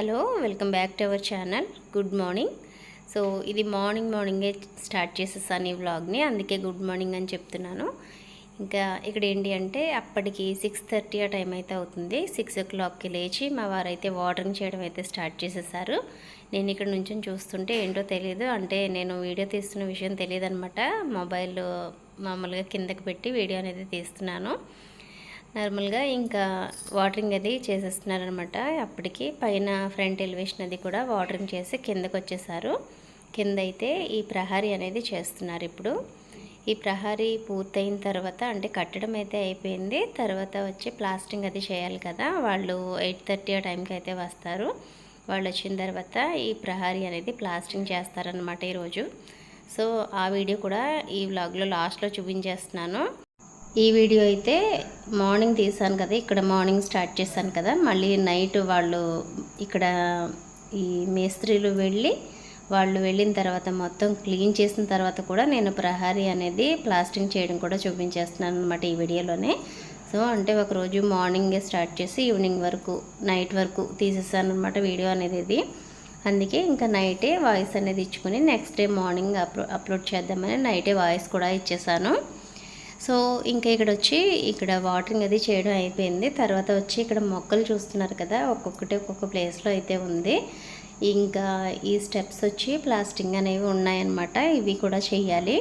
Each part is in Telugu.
Hello welcome back to our channel. Good morning. So ఇది మార్నింగ్ మార్నింగే స్టార్ట్ చేసేసాను ఈ వ్లాగ్ని. అందుకే గుడ్ మార్నింగ్ అని చెప్తున్నాను. ఇంకా ఇక్కడ ఏంటి అంటే అప్పటికి సిక్స్ థర్టీ ఆ టైం అయితే అవుతుంది. సిక్స్ ఓ క్లాక్కి లేచి మా వారైతే వాటరింగ్ చేయడం అయితే స్టార్ట్ చేసేసారు. నేను ఇక్కడ నుంచి చూస్తుంటే ఏంటో తెలియదు అంటే నేను వీడియో తీస్తున్న విషయం తెలియదు అనమాట మొబైల్ మామూలుగా కిందకి పెట్టి వీడియో అనేది తీస్తున్నాను. నార్మల్గా ఇంకా వాటరింగ్ అది చేసేస్తున్నారనమాట. అప్పటికి పైన ఫ్రంట్ ఎలివేషన్ అది కూడా వాటరింగ్ చేసి కిందకు వచ్చేసారు. కింద అయితే ఈ ప్రహారీ అనేది చేస్తున్నారు ఇప్పుడు. ఈ ప్రహారీ పూర్తయిన తర్వాత అంటే కట్టడం అయితే అయిపోయింది. తర్వాత వచ్చి ప్లాస్టింగ్ అది చేయాలి కదా. వాళ్ళు ఎయిట్ థర్టీ ఆ టైంకి అయితే వస్తారు. వాళ్ళు వచ్చిన తర్వాత ఈ ప్రహారీ అనేది ప్లాస్టింగ్ చేస్తారనమాట ఈరోజు. సో ఆ వీడియో కూడా ఈ వ్లాగ్లో లాస్ట్లో చూపించేస్తున్నాను. ఈ వీడియో అయితే మార్నింగ్ తీసాను కదా ఇక్కడ మార్నింగ్ స్టార్ట్ చేశాను కదా మళ్ళీ నైట్ వాళ్ళు ఇక్కడ ఈ మేస్త్రీలు వెళ్ళి వాళ్ళు వెళ్ళిన తర్వాత మొత్తం క్లీన్ చేసిన తర్వాత కూడా నేను ప్రహారీ అనేది ప్లాస్టింగ్ చేయడం కూడా చూపించేస్తున్నాను అనమాట ఈ వీడియోలోనే. సో అంటే ఒకరోజు మార్నింగే స్టార్ట్ చేసి ఈవినింగ్ వరకు నైట్ వరకు తీసేసాను అనమాట వీడియో అనేది ఇది. అందుకే ఇంకా నైటే వాయిస్ అనేది ఇచ్చుకుని నెక్స్ట్ డే మార్నింగ్ అప్లో అప్లోడ్ చేద్దామని నైటే వాయిస్ కూడా ఇచ్చేసాను. సో ఇంకా ఇక్కడ వచ్చి ఇక్కడ వాటరింగ్ అది చేయడం అయిపోయింది. తర్వాత వచ్చి ఇక్కడ మొక్కలు చూస్తున్నారు కదా ఒక్కొక్కటి ఒక్కొక్క ప్లేస్లో అయితే ఉంది. ఇంకా ఈ స్టెప్స్ వచ్చి ప్లాస్టింగ్ అనేవి ఉన్నాయన్నమాట ఇవి కూడా చేయాలి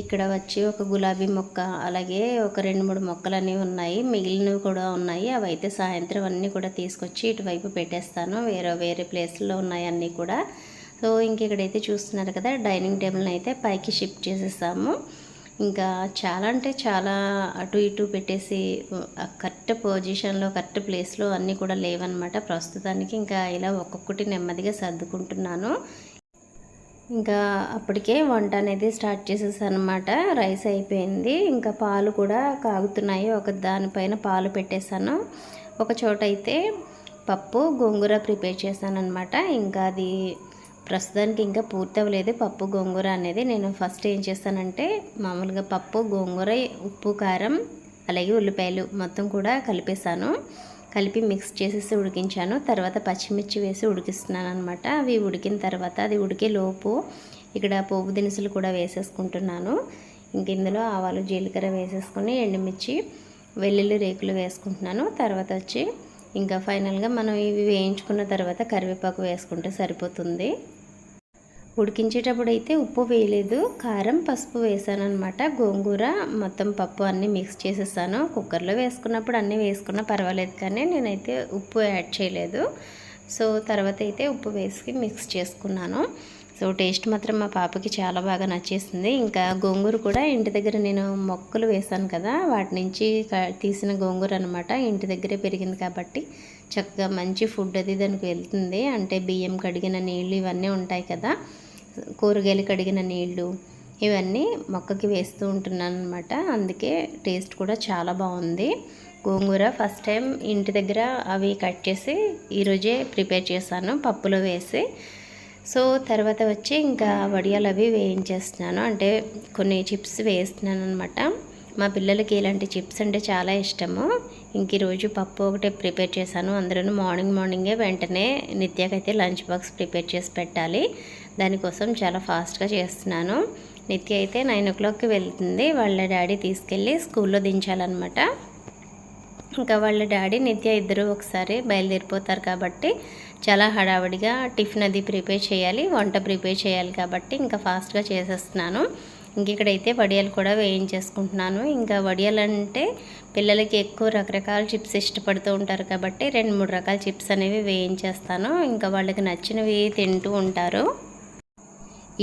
ఇక్కడ వచ్చి ఒక గులాబీ మొక్క అలాగే ఒక రెండు మూడు మొక్కలు అనేవి ఉన్నాయి. మిగిలినవి కూడా ఉన్నాయి. అవి అయితే సాయంత్రం అన్నీ కూడా తీసుకొచ్చి ఇటువైపు పెట్టేస్తాను. వేరే వేరే ప్లేస్లో ఉన్నాయి అన్నీ కూడా. సో ఇంక ఇక్కడైతే చూస్తున్నారు కదా డైనింగ్ టేబుల్ని అయితే పైకి షిఫ్ట్ చేసేసాము. ఇంకా చాలా అంటే చాలా అటు ఇటు పెట్టేసి కరెక్ట్ పొజిషన్లో కరెక్ట్ ప్లేస్లో అన్నీ కూడా లేవన్నమాట. ప్రస్తుతానికి ఇంకా ఇలా ఒక్కొక్కటి నెమ్మదిగా సర్దుకుంటున్నాను. ఇంకా అప్పటికే వంట అనేది స్టార్ట్ చేసేసానమాట రైస్ అయిపోయింది. ఇంకా పాలు కూడా కాగుతున్నాయి. ఒక దానిపైన పాలు పెట్టేశాను. ఒక చోట అయితే పప్పు గోంగూర ప్రిపేర్ చేశాను అనమాట ఇంకా అది ప్రస్తుతానికి ఇంకా పూర్తవలేదు పప్పు గోంగూర అనేది నేను ఫస్ట్ ఏం చేస్తానంటే మామూలుగా పప్పు గోంగూర ఉప్పు కారం అలాగే ఉల్లిపాయలు మొత్తం కూడా కలిపేసాను కలిపి మిక్స్ చేసేసి ఉడికించాను. తర్వాత పచ్చిమిర్చి వేసి ఉడికిస్తున్నాను అనమాట అవి ఉడికిన తర్వాత అది ఉడికే లోపు ఇక్కడ పోపు దినుసులు కూడా వేసేసుకుంటున్నాను. ఇంక ఇందులో ఆవాలు జీలకర్ర వేసేసుకొని ఎండుమిర్చి వెల్లుల్లి రేకులు వేసుకుంటున్నాను. తర్వాత వచ్చి ఇంకా ఫైనల్గా మనం ఇవి వేయించుకున్న తర్వాత కరివేపాకు వేసుకుంటే సరిపోతుంది. ఉడికించేటప్పుడు అయితే ఉప్పు వేయలేదు. కారం పసుపు వేసాను అనమాట గోంగూర మొత్తం పప్పు అన్నీ మిక్స్ చేసేసాను. కుక్కర్లో వేసుకున్నప్పుడు అన్నీ వేసుకున్నా పర్వాలేదు కానీ నేనైతే ఉప్పు యాడ్ చేయలేదు. సో తర్వాత అయితే ఉప్పు వేసి మిక్స్ చేసుకున్నాను. సో టేస్ట్ మాత్రం మా పాపకి చాలా బాగా నచ్చేసింది. ఇంకా గోంగూర కూడా ఇంటి దగ్గర నేను మొక్కలు వేసాను కదా వాటి నుంచి తీసిన గోంగూర అనమాట ఇంటి దగ్గరే పెరిగింది కాబట్టి చక్కగా మంచి ఫుడ్ అది దానికి వెళ్తుంది. అంటే బియ్యం కడిగిన నీళ్ళు ఇవన్నీ ఉంటాయి కదా కూరగాయలు కడిగిన నీళ్ళు ఇవన్నీ మొక్కకి వేస్తూ ఉంటున్నాను అనమాట అందుకే టేస్ట్ కూడా చాలా బాగుంది. గోంగూర ఫస్ట్ టైం ఇంటి దగ్గర అవి కట్ చేసి ఈరోజే ప్రిపేర్ చేశాను పప్పులో వేసి. సో తర్వాత వచ్చి ఇంకా వడియాలు అవి వేయించేస్తున్నాను. అంటే కొన్ని చిప్స్ వేస్తున్నాను అనమాట మా పిల్లలకి ఇలాంటి చిప్స్ అంటే చాలా ఇష్టము. ఇంక ఈరోజు పప్పు ఒకటే ప్రిపేర్ చేశాను. అందరూ మార్నింగ్ మార్నింగే వెంటనే నిత్యకైతే లంచ్ బాక్స్ ప్రిపేర్ చేసి పెట్టాలి. దానికోసం చాలా ఫాస్ట్గా చేస్తున్నాను. నిత్య అయితే నైన్ ఓ క్లాక్కి వెళ్తుంది. వాళ్ళ డాడీ తీసుకెళ్ళి స్కూల్లో దించాలన్నమాట. ఇంకా వాళ్ళ డాడీ నిత్య ఇద్దరు ఒకసారి బయలుదేరిపోతారు కాబట్టి చాలా హడావిడిగా టిఫిన్ అది ప్రిపేర్ చేయాలి వంట ప్రిపేర్ చేయాలి కాబట్టి ఇంకా ఫాస్ట్గా చేసేస్తున్నాను. ఇంక ఇక్కడైతే వడియాలు కూడా వేయించేసుకుంటున్నాను. ఇంకా వడియాలు అంటే పిల్లలకి ఎక్కువ రకరకాల చిప్స్ ఇష్టపడుతూ ఉంటారు కాబట్టి రెండు మూడు రకాల చిప్స్ అనేవి వేయించేస్తాను. ఇంకా వాళ్ళకి నచ్చినవి తింటూ ఉంటారు.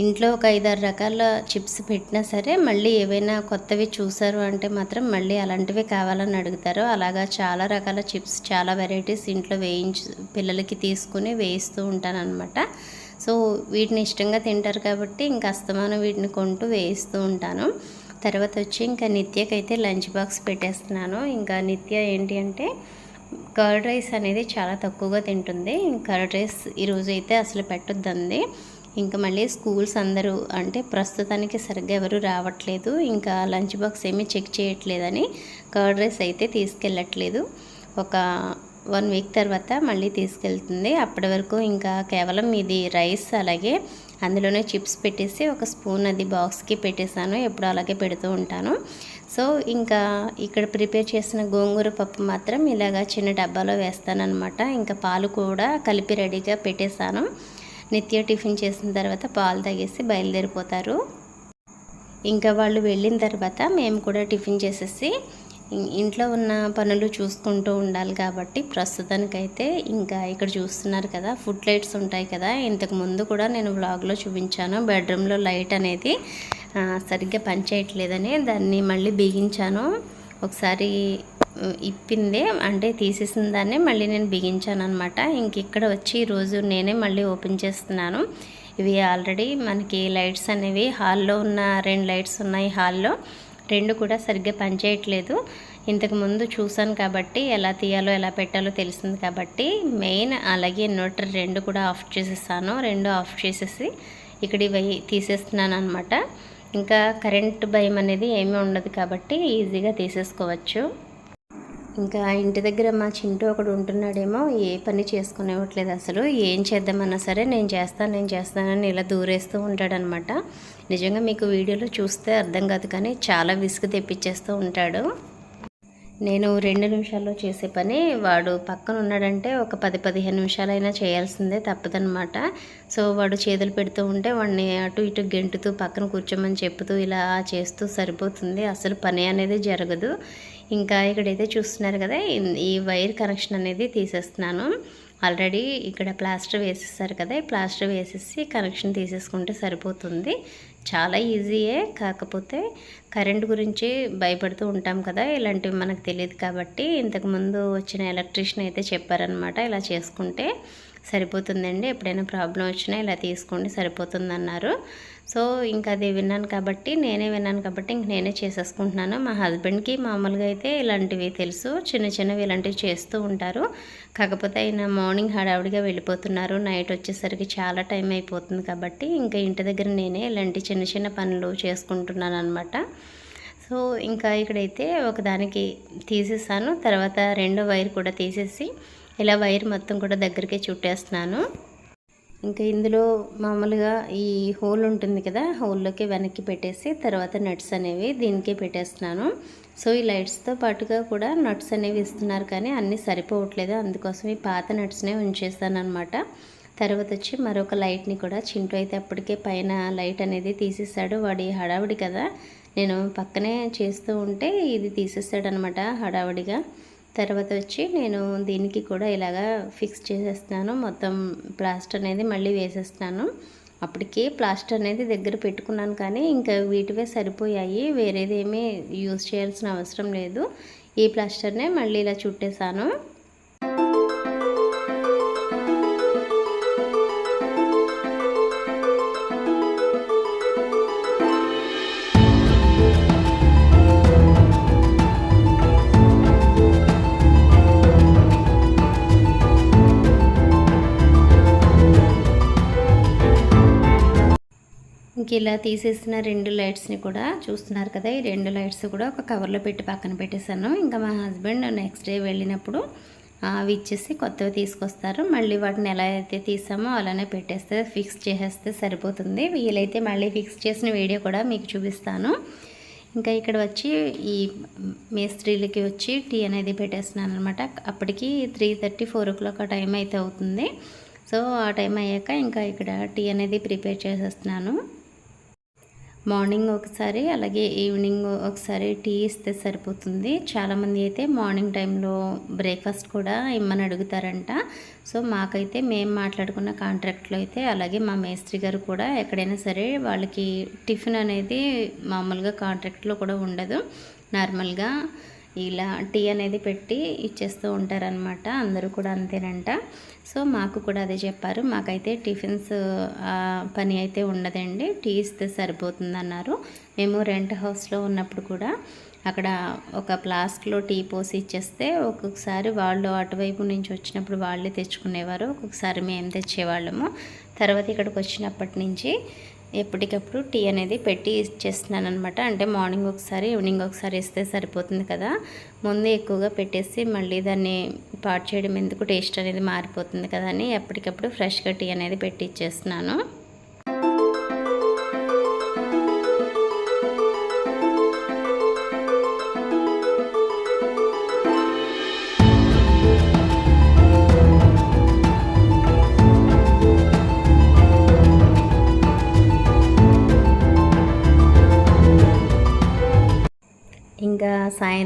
ఇంట్లో ఒక ఐదారు రకాల చిప్స్ పెట్టినా సరే మళ్ళీ ఏవైనా కొత్తవి చూసారు అంటే మాత్రం మళ్ళీ అలాంటివి కావాలని అడుగుతారు. అలాగా చాలా రకాల చిప్స్ చాలా వెరైటీస్ ఇంట్లో వేయించు పిల్లలకి తీసుకుని వేయిస్తూ ఉంటాను అనమాట సో వీటిని ఇష్టంగా తింటారు కాబట్టి ఇంకా అస్తమానం వీటిని కొంటూ వేయిస్తూ ఉంటాను. తర్వాత వచ్చి ఇంకా నిత్యకైతే లంచ్ బాక్స్ పెట్టేస్తున్నాను. ఇంకా నిత్య ఏంటి అంటే కర్డ్ రైస్ అనేది చాలా తక్కువగా తింటుంది. కర్డ్ రైస్ ఈరోజు అయితే అసలు పెట్టొద్దండి ఇంకా మళ్ళీ స్కూల్స్ అందరూ అంటే ప్రస్తుతానికి సరిగ్గా ఎవరు రావట్లేదు. ఇంకా లంచ్ బాక్స్ ఏమీ చెక్ చేయట్లేదని కర్డ్ రైస్ అయితే తీసుకెళ్ళట్లేదు. ఒక వన్ వీక్ తర్వాత మళ్ళీ తీసుకెళ్తుంది. అప్పటి వరకు ఇంకా కేవలం ఇది రైస్ అలాగే అందులోనే చిప్స్ పెట్టేసి ఒక స్పూన్ అది బాక్స్కి పెట్టేశాను. ఎప్పుడు అలాగే పెడుతూ ఉంటాను. సో ఇంకా ఇక్కడ ప్రిపేర్ చేసిన గోంగూర పప్పు మాత్రం ఇలాగా చిన్న డబ్బాలో వేస్తానన్నమాట. ఇంకా పాలు కూడా కలిపి రెడీగా పెట్టేశాను. నిత్య టిఫిన్ చేసిన తర్వాత పాలు తాగేసి బయలుదేరిపోతారు. ఇంకా వాళ్ళు వెళ్ళిన తర్వాత మేము కూడా టిఫిన్ చేసేసి ఇంట్లో ఉన్న పనులు చూసుకుంటూ ఉండాలి కాబట్టి ప్రస్తుతానికైతే ఇంకా ఇక్కడ చూస్తున్నారు కదా ఫుడ్ లైట్స్ ఉంటాయి కదా. ఇంతకు ముందు కూడా నేను వ్లాగ్లో చూపించాను బెడ్రూమ్లో లైట్ అనేది సరిగ్గా పనిచేయట్లేదని దాన్ని మళ్ళీ బిగించాను. ఒకసారి ఇప్పింది అంటే తీసేసిన దాన్ని మళ్ళీ నేను బిగించాను అనమాట ఇంక ఇక్కడ వచ్చి ఈరోజు నేనే మళ్ళీ ఓపెన్ చేస్తున్నాను. ఇవి ఆల్రెడీ మనకి లైట్స్ అనేవి హాల్లో ఉన్న రెండు లైట్స్ ఉన్నాయి హాల్లో. రెండు కూడా సరిగ్గా పనిచేయట్లేదు. ఇంతకుముందు చూసాను కాబట్టి ఎలా తీయాలో ఎలా పెట్టాలో తెలిసింది కాబట్టి మెయిన్ అలాగే ఇన్వర్టర్ రెండు కూడా ఆఫ్ చేసేసాను. రెండు ఆఫ్ చేసేసి ఇక్కడ ఇవి తీసేస్తున్నాను అనమాట ఇంకా కరెంట్ భయం అనేది ఏమీ ఉండదు కాబట్టి ఈజీగా తీసేసుకోవచ్చు. ఇంకా ఇంటి దగ్గర మా చింటూ ఒకడు ఉంటున్నాడేమో ఏ పని చేసుకునేవట్లేదు అసలు. ఏం చేద్దామన్నా సరే నేను చేస్తాను నేను చేస్తానని ఇలా దూరేస్తూ ఉంటాడనమాట. నిజంగా మీకు వీడియోలో చూస్తే అర్థం కాదు కానీ చాలా విసుగు తెప్పించేస్తూ ఉంటాడు. నేను రెండు నిమిషాల్లో చేసే పని వాడు పక్కన ఉన్నాడంటే ఒక పది పదిహేను నిమిషాలైనా చేయాల్సిందే తప్పదనమాట. సో వాడు చేతులు పెడుతూ ఉంటే వాడిని అటు ఇటు గెంటుతూ పక్కన కూర్చోమని చెప్తూ ఇలా చేస్తూ సరిపోతుంది. అసలు పని అనేది జరగదు. ఇంకా ఇక్కడైతే చూస్తున్నారు కదా ఈ వైర్ కనెక్షన్ అనేది తీసేస్తున్నాను. ఆల్రెడీ ఇక్కడ ప్లాస్టర్ వేసేసారు కదా ఈ ప్లాస్టర్ వేసేసి కనెక్షన్ తీసేసుకుంటే సరిపోతుంది. చాలా ఈజీయే కాకపోతే కరెంట్ గురించి భయపడుతూ ఉంటాం కదా ఇలాంటివి మనకు తెలియదు కాబట్టి ఇంతకుముందు వచ్చిన ఎలక్ట్రీషియన్ అయితే చెప్పారనమాట ఇలా చేసుకుంటే. సరిపోతుందండి. ఎప్పుడైనా ప్రాబ్లం వచ్చినా ఇలా తీసుకోండి సరిపోతుందన్నారు. సో ఇంకా అది విన్నాను కాబట్టి నేనే విన్నాను కాబట్టి ఇంక నేనే చేసేసుకుంటున్నాను. మా హస్బెండ్కి మామూలుగా అయితే ఇలాంటివి తెలుసు. చిన్న చిన్నవి ఇలాంటివి చేస్తూ ఉంటారు. కాకపోతే ఆయన మార్నింగ్ హడావిడిగా వెళ్ళిపోతున్నారు. నైట్ వచ్చేసరికి చాలా టైం అయిపోతుంది కాబట్టి ఇంకా ఇంటి దగ్గర నేనే ఇలాంటి చిన్న చిన్న పనులు చేసుకుంటున్నాను అనమాట సో ఇంకా ఇక్కడైతే ఒకదానికి తీసేసాను. తర్వాత రెండో వైర్ కూడా తీసేసి ఇలా వైర్ మొత్తం కూడా దగ్గరికి చుట్టేస్తున్నాను. ఇంకా ఇందులో మామూలుగా ఈ హోల్ ఉంటుంది కదా హోల్లోకి వెనక్కి పెట్టేసి తర్వాత నట్స్ అనేవి దీనికే పెట్టేస్తున్నాను. సో ఈ లైట్స్తో పాటుగా కూడా నట్స్ అనేవి ఇస్తున్నారు కానీ అన్నీ సరిపోవట్లేదు. అందుకోసం ఈ పాత నట్స్నే ఉంచేస్తాను అనమాట తర్వాత వచ్చి మరొక లైట్ని కూడా చింటూ అయితే అప్పటికే పైన లైట్ అనేది తీసేసాడు. వాడి హడావిడి కదా నేను పక్కనే చేస్తూ ఉంటే ఇది తీసేసాడు అనమాట హడావిడిగా. తర్వాత వచ్చి నేను దీనికి కూడా ఇలాగా ఫిక్స్ చేసేస్తున్నాను మొత్తం ప్లాస్టర్ అనేది మళ్ళీ వేసేస్తున్నాను అప్పటికే ప్లాస్టర్ అనేది దగ్గర పెట్టుకున్నాను కానీ ఇంకా వీటివే సరిపోయాయి. వేరేదేమీ యూజ్ చేయాల్సిన అవసరం లేదు. ఈ ప్లాస్టర్నే మళ్ళీ ఇలా చుట్టేసాను ఇలా తీసేసిన రెండు లైట్స్ని కూడా చూస్తున్నారు కదా ఈ రెండు లైట్స్ కూడా ఒక కవర్లో పెట్టి పక్కన పెట్టేశాను. ఇంకా మా హస్బెండ్ నెక్స్ట్ డే వెళ్ళినప్పుడు అవి ఇచ్చేసి కొత్తవి తీసుకొస్తారు. మళ్ళీ వాటిని ఎలా అయితే తీసామో అలానే పెట్టేస్తే ఫిక్స్ చేసేస్తే సరిపోతుంది. వీలైతే మళ్ళీ ఫిక్స్ చేసిన వీడియో కూడా మీకు చూపిస్తాను. ఇంకా ఇక్కడ వచ్చి ఈ మేస్త్రీలకి వచ్చి టీ అనేది పెట్టేస్తున్నాను అనమాట అప్పటికి three thirty four o'clock ఆ టైం అయితే అవుతుంది. సో ఆ టైం అయ్యాక ఇంకా ఇక్కడ టీ అనేది ప్రిపేర్ చేసేస్తున్నాను. మార్నింగ్ ఒకసారి అలాగే ఈవినింగ్ ఒకసారి టీ ఇస్తే సరిపోతుంది. చాలామంది అయితే మార్నింగ్ టైంలో బ్రేక్ఫాస్ట్ కూడా ఇమ్మని అడుగుతారంట. సో మాకైతే మేము మాట్లాడుకున్న కాంట్రాక్ట్లో అయితే అలాగే మా మేస్త్రి గారు కూడా ఎక్కడైనా సరే వాళ్ళకి టిఫిన్ అనేది మామూలుగా కాంట్రాక్ట్లో కూడా ఉండదు. నార్మల్గా ఇలా టీ అనేది పెట్టి ఇచ్చేస్తూ ఉంటారనమాట అందరూ కూడా అంతేనంట. సో మాకు కూడా అదే చెప్పారు. మాకైతే టిఫిన్స్ పని అయితే ఉండదండి. టీ ఇస్తే సరిపోతుంది అన్నారు మేము రెంట్ హౌస్లో ఉన్నప్పుడు కూడా అక్కడ ఒక ఫ్లాస్క్లో టీ పోసి ఇచ్చేస్తే ఒక్కొక్కసారి వాళ్ళు అటువైపు నుంచి వచ్చినప్పుడు వాళ్ళే తెచ్చుకునేవారు. ఒక్కొక్కసారి మేము తెచ్చేవాళ్ళము. తర్వాత ఇక్కడికి వచ్చినప్పటి నుంచి ఎప్పటికప్పుడు టీ అనేది పెట్టి ఇచ్చేస్తున్నాను అనమాట అంటే మార్నింగ్ ఒకసారి ఈవినింగ్ ఒకసారి ఇస్తే సరిపోతుంది కదా. ముందే ఎక్కువగా పెట్టేసి మళ్ళీ దాన్ని పాడు చేయడం ఎందుకు టేస్ట్ అనేది మారిపోతుంది కదా అని ఎప్పటికప్పుడు ఫ్రెష్గా టీ అనేది పెట్టి ఇచ్చేస్తున్నాను.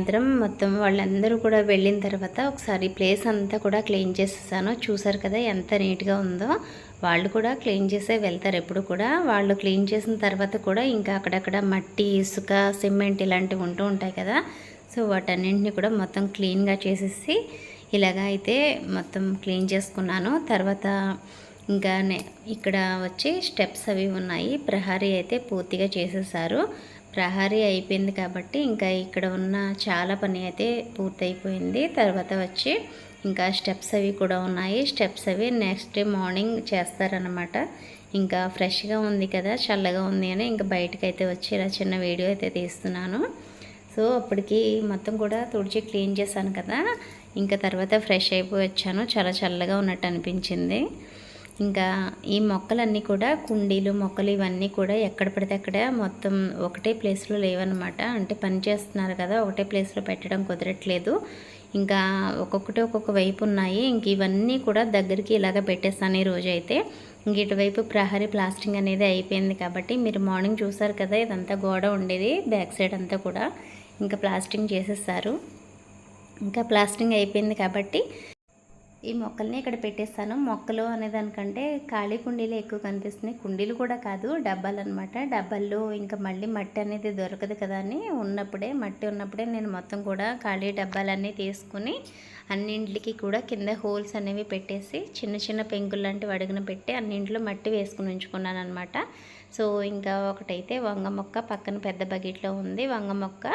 సాయంత్రం మొత్తం వాళ్ళందరూ కూడా వెళ్ళిన తర్వాత ఒకసారి ప్లేస్ అంతా కూడా క్లీన్ చేసేసాను. చూసారు కదా ఎంత నీట్గా ఉందో. వాళ్ళు కూడా క్లీన్ చేసే వెళ్తారు ఎప్పుడు కూడా. వాళ్ళు క్లీన్ చేసిన తర్వాత కూడా ఇంకా అక్కడక్కడ మట్టి ఇసుక సిమెంట్ ఇలాంటివి ఉంటూ ఉంటాయి కదా. సో వాటన్నింటినీ కూడా మొత్తం క్లీన్గా చేసేసి ఇలాగా అయితే మొత్తం క్లీన్ చేసుకున్నాను. తర్వాత ఇంకా నే- ఇక్కడ వచ్చి స్టెప్స్ అవి ఉన్నాయి. ప్రహారీ అయితే పూర్తిగా చేసేసారు. ప్రహరీ అయిపోయింది కాబట్టి ఇంకా ఇక్కడ ఉన్న చాలా పని అయితే పూర్తయిపోయింది. తర్వాత వచ్చి ఇంకా స్టెప్స్ అవి కూడా ఉన్నాయి. స్టెప్స్ అవి నెక్స్ట్ డే మార్నింగ్ చేస్తారనమాట ఇంకా ఫ్రెష్గా ఉంది కదా చల్లగా ఉంది అని ఇంకా బయటకు అయితే వచ్చి ఇలా చిన్న వీడియో అయితే తీస్తున్నాను. సో అప్పటికి మొత్తం కూడా తుడిచి క్లీన్ చేశాను కదా ఇంకా తర్వాత ఫ్రెష్ అయిపోయి వచ్చాను. చాలా చల్లగా ఉన్నట్టు అనిపించింది. ఇంకా ఈ మొక్కలన్నీ కూడా కుండీలు మొక్కలు ఇవన్నీ కూడా ఎక్కడ పడితే అక్కడ మొత్తం ఒకటే ప్లేస్లో లేవన్నమాట. అంటే పని చేస్తున్నారు కదా ఒకటే ప్లేస్లో పెట్టడం కుదరట్లేదు. ఇంకా ఒక్కొక్కటి ఒక్కొక్క వైపు ఉన్నాయి. ఇంక ఇవన్నీ కూడా దగ్గరికి ఇలాగ పెట్టేస్తాను ఈ రోజు అయితే ఇంక ఇటువైపు ప్రహరీ ప్లాస్టింగ్ అనేది అయిపోయింది కాబట్టి మీరు మార్నింగ్ చూసారు కదా ఇదంతా గోడ ఉండేది బ్యాక్ సైడ్ అంతా కూడా. ఇంకా ప్లాస్టింగ్ చేసేసారు. ఇంకా ప్లాస్టింగ్ అయిపోయింది కాబట్టి ఈ మొక్కల్ని ఇక్కడ పెట్టేస్తాను. మొక్కలు అనేదానికంటే ఖాళీ కుండీలు ఎక్కువ కనిపిస్తున్నాయి. కుండీలు కూడా కాదు డబ్బాలు అనమాట డబ్బాల్లో ఇంకా మళ్ళీ మట్టి అనేది దొరకదు కదా అని ఉన్నప్పుడే మట్టి ఉన్నప్పుడే నేను మొత్తం కూడా ఖాళీ డబ్బాలన్నీ తీసుకుని అన్నింటికి కూడా కింద హోల్స్ అనేవి పెట్టేసి చిన్న చిన్న పెంకులు లాంటివి అడుగున పెట్టి అన్నింటిలో మట్టి వేసుకుని ఉంచుకున్నాను అనమాట సో ఇంకా ఒకటైతే వంగ మొక్క పక్కన పెద్ద బకెట్లో ఉంది. వంగ మొక్క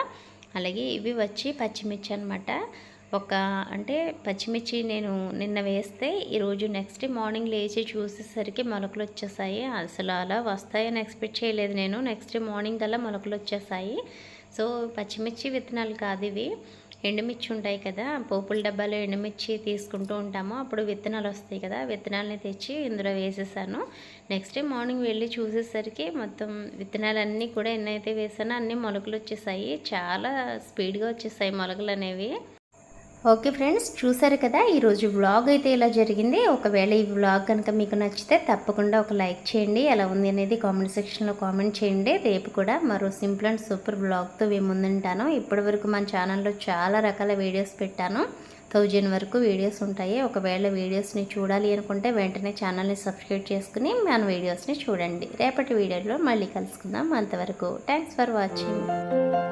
అలాగే ఇవి వచ్చి పచ్చిమిర్చి అనమాట ఒక అంటే పచ్చిమిర్చి నేను నిన్న వేస్తే ఈరోజు నెక్స్ట్ మార్నింగ్ లేచి చూసేసరికి మొలకలు వచ్చేసాయి అసలు అలా వస్తాయని ఎక్స్పెక్ట్ చేయలేదు నేను. నెక్స్ట్ మార్నింగ్ కల్లా మొలకలు వచ్చేసాయి సో పచ్చిమిర్చి విత్తనాలు కాదు ఇవి. ఎండుమిర్చి ఉంటాయి కదా పోపుల డబ్బాలో ఎండుమిర్చి తీసుకుంటూ ఉంటాము. అప్పుడు విత్తనాలు వస్తాయి కదా విత్తనాలని తెచ్చి ఇందులో వేసేసాను. నెక్స్ట్ డే మార్నింగ్ వెళ్ళి చూసేసరికి మొత్తం విత్తనాలన్నీ కూడా ఎన్నైతే వేసానో అన్నీ మొలకలు వచ్చేసాయి చాలా స్పీడ్గా వచ్చేసాయి మొలకలు అనేవి ఓకే ఫ్రెండ్స్ చూసారు కదా ఈరోజు వ్లాగ్ అయితే ఇలా జరిగింది. ఒకవేళ ఈ వ్లాగ్ కనుక మీకు నచ్చితే తప్పకుండా ఒక లైక్ చేయండి. ఎలా ఉంది అనేది కామెంట్ సెక్షన్లో కామెంట్ చేయండి. రేపు కూడా మరో సింపుల్ అండ్ సూపర్ వ్లాగ్తో మేము ముందుంటాను. ఇప్పటి వరకు మన ఛానల్లో చాలా రకాల వీడియోస్ పెట్టాను. థౌజండ్ వరకు వీడియోస్ ఉంటాయి. ఒకవేళ వీడియోస్ని చూడాలి అనుకుంటే వెంటనే ఛానల్ని సబ్స్క్రైబ్ చేసుకుని మన వీడియోస్ని చూడండి. రేపటి వీడియోలో మళ్ళీ కలుసుకుందాం. అంతవరకు థ్యాంక్స్ ఫర్ వాచింగ్.